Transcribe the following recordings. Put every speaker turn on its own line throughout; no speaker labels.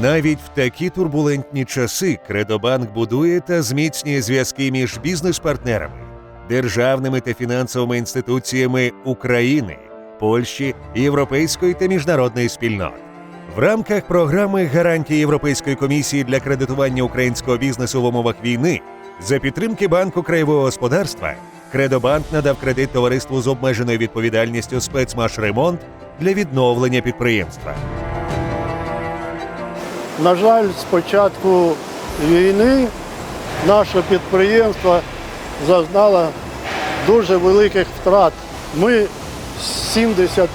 Навіть в такі турбулентні часи Кредобанк будує та зміцнює зв'язки між бізнес-партнерами, державними та фінансовими інституціями України, Польщі, європейської та міжнародної спільнот. В рамках програми гарантії Європейської комісії для кредитування українського бізнесу в умовах війни за підтримки банку краєвого господарства Кредобанк надав кредит товариству з обмеженою відповідальністю спецмашремонт для відновлення підприємства.
На жаль, з початку війни наше підприємство зазнало дуже великих втрат. Ми 70%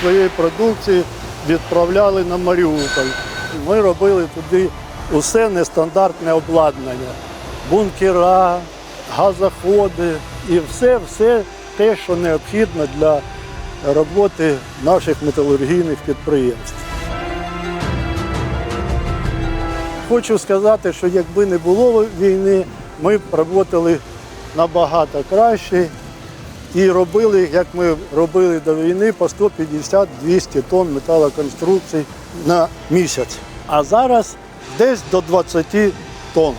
своєї продукції відправляли на Маріуполь. Ми робили туди усе нестандартне обладнання, бункера, газоходи і все, все те, що необхідно для роботи наших металургійних підприємств. Хочу сказати, що якби не було війни, ми б працювали набагато краще і робили, як ми робили до війни, по 150-200 тонн металоконструкцій на місяць. А зараз десь до 20 тонн.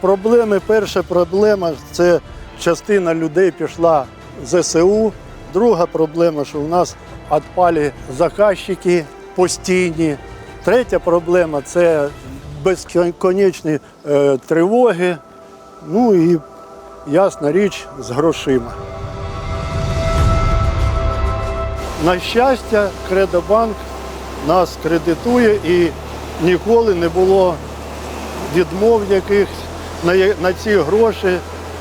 Проблеми, перша проблема це частина людей пішла в ЗСУ. Друга проблема, що у нас відпали заказчики постійні. Третя проблема це безконечні е, тривоги. Ну і ясна річ з грошима. На щастя, Кредобанк нас кредитує і ніколи не було відмов якихось. На, ці гроші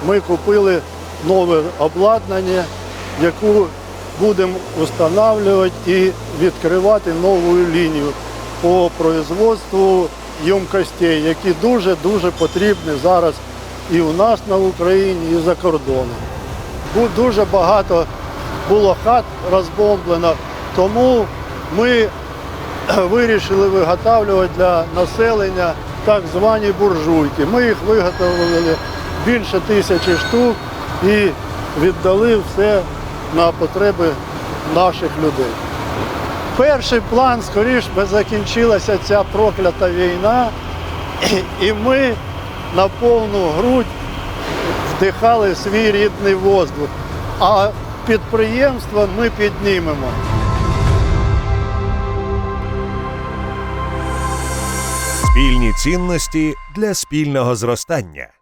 ми купили нове обладнання, яку будемо встановлювати і відкривати нову лінію по производству ємкостей, які дуже-дуже потрібні зараз і у нас на Україні, і за кордоном. Дуже багато було хат розбомблено, тому ми вирішили виготовлювати для населення так звані буржуйки. Ми їх виготовили більше тисячі штук і віддали все на потреби наших людей. Перший план, скоріш би закінчилася ця проклята війна, і ми на повну грудь вдихали свій рідний воздух. А підприємство ми піднімемо.
Спільні цінності для спільного зростання.